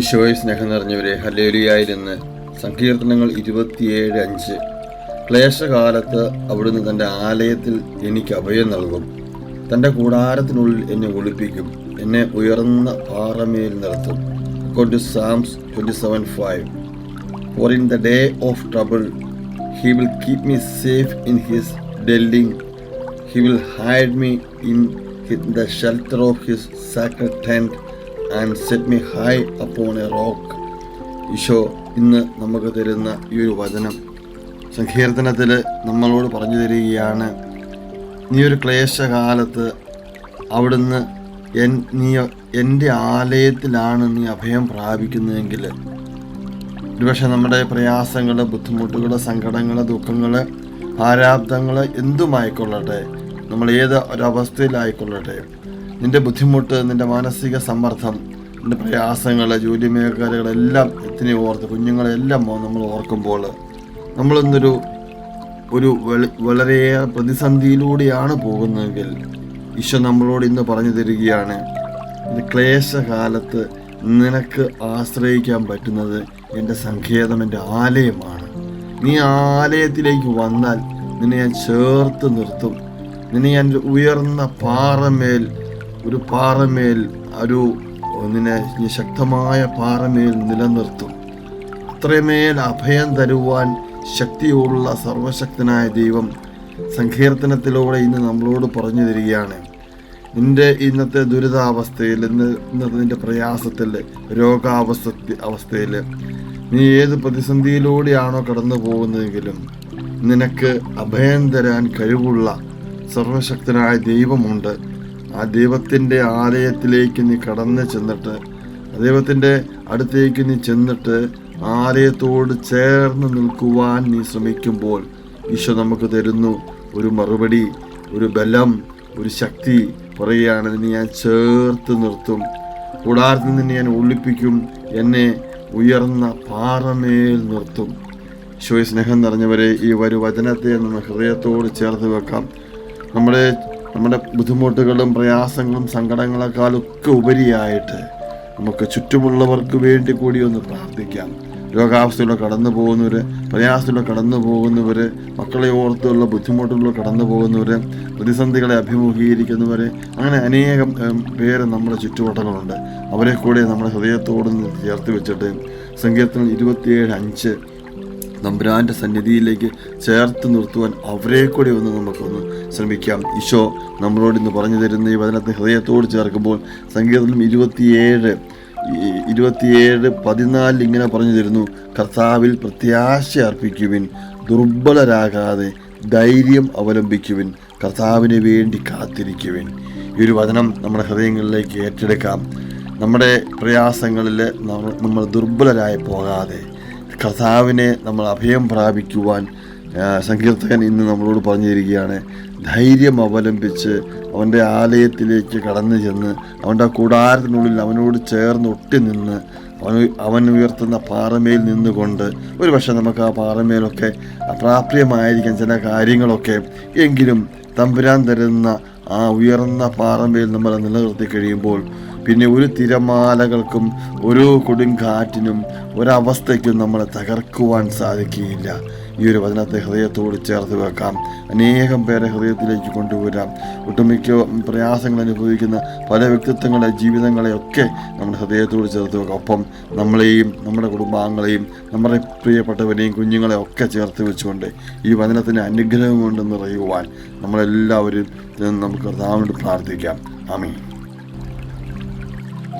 ഈശോയെ സ്നേഹം നിറഞ്ഞവരെ ഹലേലിയായിരുന്ന് സങ്കീർത്തനങ്ങൾ ഇരുപത്തിയേഴ് അഞ്ച്. ക്ലേശകാലത്ത് അവിടുന്ന് തന്റെ ആലയത്തിൽ എനിക്ക് അഭയം നൽകും. തന്റെ കൂടാരത്തിനുള്ളിൽ എന്നെ ഒളിപ്പിക്കും. എന്നെ ഉയർന്ന പാറമേൽ നിർത്തും. According to Psalms twenty seven five. For in the day of trouble he will keep me safe in his dwelling. He will hide me in the shelter of his his sacred tent set me high upon a rock. Isho ഇന്ന് നമുക്ക് തരുന്ന ഈ ഒരു വചനം സങ്കീർത്തനത്തിൽ നമ്മളോട് പറഞ്ഞു തരികയാണ്. നീ ഒരു ക്ലേശകാലത്ത് അവിടുന്ന് എൻ നീ എന്റെ ആലയത്തിലാണ് നീ അഭയം പ്രാപിക്കുന്നതെങ്കിൽ. ഒരുപക്ഷെ നമ്മുടെ പ്രയാസങ്ങൾ ബുദ്ധിമുട്ടുകൾ സങ്കടങ്ങൾ ദുഃഖങ്ങൾ ആരാബ്ദങ്ങൾ എന്തുമായിക്കൊള്ളട്ടെ? നമ്മൾ ഏത് ഒരവസ്ഥയിലായിക്കൊള്ളട്ടെ നിന്റെ ബുദ്ധിമുട്ട് നിന്റെ മാനസിക സമ്മർദ്ദം നിന്റെ പ്രയാസങ്ങൾ ജോലി മേഖലകളെല്ലാം എത്തിനെ ഓർത്ത് കുഞ്ഞുങ്ങളെല്ലാം നമ്മൾ ഓർക്കുമ്പോൾ നമ്മളിന്നൊരു ഒരു വളരെ പ്രതിസന്ധിയിലൂടെയാണ് പോകുന്നതെങ്കിൽ ഈശോ നമ്മളോട് ഇന്ന് പറഞ്ഞു തരികയാണ് ക്ലേശകാലത്ത് നിനക്ക് ആശ്രയിക്കാൻ പറ്റുന്നത് എന്റെ സങ്കേതം എന്റെ ആലയമാണ്. നീ ആലയത്തിലേക്ക് വന്നാൽ നിന്നെ ഞാൻ ചേർത്ത് നിർത്തും. നിന്നെ ഞാൻ ഉയർന്ന പാറമേൽ ഒരു പാറമേൽ ഒരു നിന്നെ ശക്തമായ പാറമേൽ നിലനിർത്തും. അത്രമേൽ അഭയം തരുവാൻ ശക്തിയുള്ള സർവശക്തനായ ദൈവം സങ്കീർത്തനത്തിലൂടെ ഇന്ന് നമ്മളോട് പറഞ്ഞു തരികയാണ്. നിന്റെ ഇന്നത്തെ ദുരിതാവസ്ഥയിൽ ഇന്ന് ഇന്നത്തെ നിന്റെ പ്രയാസത്തിൽ രോഗാവസ്ഥ അവസ്ഥയിൽ നീ ഏത് പ്രതിസന്ധിയിലൂടെയാണോ കടന്നു പോകുന്നതെങ്കിലും നിനക്ക് അഭയം തരാൻ കഴിവുള്ള സർവശക്തനായ ദൈവമുണ്ട്. ആ ദൈവത്തിന്റെ ആലയത്തിലേക്ക് നീ കടന്ന് ചെന്നിട്ട് ദൈവത്തിന്റെ അടുത്തേക്ക് നീ ചെന്നിട്ട് ആലയത്തോട് ചേർന്ന് നിൽക്കുവാൻ നീ ശ്രമിക്കുമ്പോൾ ഈശോ നമുക്ക് തരുന്നു ഒരു മറുപടി ഒരു ബലം ഒരു ശക്തി പറയുകയാണ്. നിന്നെ ഞാൻ ചേർത്ത് നിർത്തും. കൂടാരത്തിൽ നിന്ന് ഞാൻ ഒളിപ്പിക്കും എന്നെ ഉയർന്ന പാറമേൽ നിർത്തും. ഈശോയെ സ്നേഹം നിറഞ്ഞവരെ ഈ ഒരു വചനത്തെ നമ്മൾ ഹൃദയത്തോട് ചേർത്ത് വെക്കാം. നമ്മുടെ നമ്മുടെ ബുദ്ധിമുട്ടുകളും പ്രയാസങ്ങളും സങ്കടങ്ങളെക്കാളൊക്കെ ഉപരിയായിട്ട് നമുക്ക് ചുറ്റുമുള്ളവർക്ക് വേണ്ടി കൂടി ഒന്ന് പ്രാർത്ഥിക്കാം. രോഗാവസ്ഥയിലൂടെ കടന്നു പോകുന്നവർ പ്രയാസത്തിലൂടെ കടന്നു പോകുന്നവർ മക്കളെ ഓർത്തുള്ള ബുദ്ധിമുട്ടുകളിലൂടെ കടന്നു പോകുന്നവർ പ്രതിസന്ധികളെ അഭിമുഖീകരിക്കുന്നവർ അങ്ങനെ അനേകം പേര് നമ്മുടെ ചുറ്റുവട്ടങ്ങളുണ്ട്. അവരെ കൂടെ നമ്മുടെ ഹൃദയത്തോട് ചേർത്ത് വെച്ചിട്ട് സങ്കീർത്തനം ഇരുപത്തിയേഴ് അഞ്ച് നമ്പുരാന്റെ സന്നിധിയിലേക്ക് ചേർത്ത് നിർത്തുവാൻ അവരെ കൂടി ഒന്ന് നമുക്കൊന്ന് ശ്രമിക്കാം. ഈശോ നമ്മളോട് ഇന്ന് പറഞ്ഞു തരുന്ന ഈ വചനത്തെ ഹൃദയത്തോട് ചേർക്കുമ്പോൾ സംഗീതം ഇരുപത്തിയേഴ് ഇരുപത്തിയേഴ് പതിനാലിൽ ഇങ്ങനെ പറഞ്ഞു തരുന്നു കർത്താവിൽ പ്രത്യാശ അർപ്പിക്കുവിൻ ദുർബലരാകാതെ ധൈര്യം അവലംബിക്കുവിൻ കർത്താവിന് വേണ്ടി കാത്തിരിക്കുവിൻ. ഈ ഒരു വചനം നമ്മുടെ ഹൃദയങ്ങളിലേക്ക് ഏറ്റെടുക്കാം. നമ്മുടെ പ്രയാസങ്ങളിൽ നമ്മ- നമ്മൾ ദുർബലരായി പോകാതെ കർത്താവിനെ നമ്മൾ അഭയം പ്രാപിക്കുവാൻ സങ്കീർത്തകൻ ഇന്ന് നമ്മളോട് പറഞ്ഞു തരികയാണ് ധൈര്യം അവലംബിച്ച് അവന്റെ ആലയത്തിലേക്ക് കടന്നു ചെന്ന് അവന്റെ കൂടാരത്തിനുള്ളിൽ അവനോട് ചേർന്ന് ഒട്ടി നിന്ന് അവൻ അവൻ ഉയർത്തുന്ന പാറമേൽ നിന്നുകൊണ്ട് ഒരു പക്ഷേ നമുക്ക് ആ പാറമേലൊക്കെ അപ്രാപ്യമായിരിക്കാം ചില കാര്യങ്ങളൊക്കെ. എങ്കിലും തമ്പുരാൻ തരുന്ന ആ ഉയർന്ന പാറമേൽ നമ്മൾ നിലനിർത്തി കഴിയുമ്പോൾ പിന്നെ ഒരു തിരമാലകൾക്കും ഒരു കൊടുങ്കാറ്റിനും ഒരവസ്ഥയ്ക്കും നമ്മളെ തകർക്കുവാൻ സാധിക്കുകയില്ല. ഈ ഒരു വചനത്തെ ഹൃദയത്തോട് ചേർത്ത് വെക്കാം. അനേകം പേരെ ഹൃദയത്തിലേക്ക് കൊണ്ടുവരാം. ഒട്ടുമിക്ക പ്രയാസങ്ങൾ അനുഭവിക്കുന്ന പല വ്യക്തിത്വങ്ങളെ ജീവിതങ്ങളെയൊക്കെ നമ്മുടെ ഹൃദയത്തോട് ചേർത്ത് വെക്കാം. ഒപ്പം നമ്മളെയും നമ്മുടെ കുടുംബാംഗങ്ങളെയും നമ്മുടെ പ്രിയപ്പെട്ടവരെയും കുഞ്ഞുങ്ങളെ ഒക്കെ ചേർത്ത് വെച്ചുകൊണ്ട് ഈ വചനത്തിന്റെ അനുഗ്രഹം കൊണ്ട് നിറയുവാൻ നമ്മളെല്ലാവരും നമുക്ക് കർത്താവിനോട് പ്രാർത്ഥിക്കാം. ആമീൻ.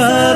sun.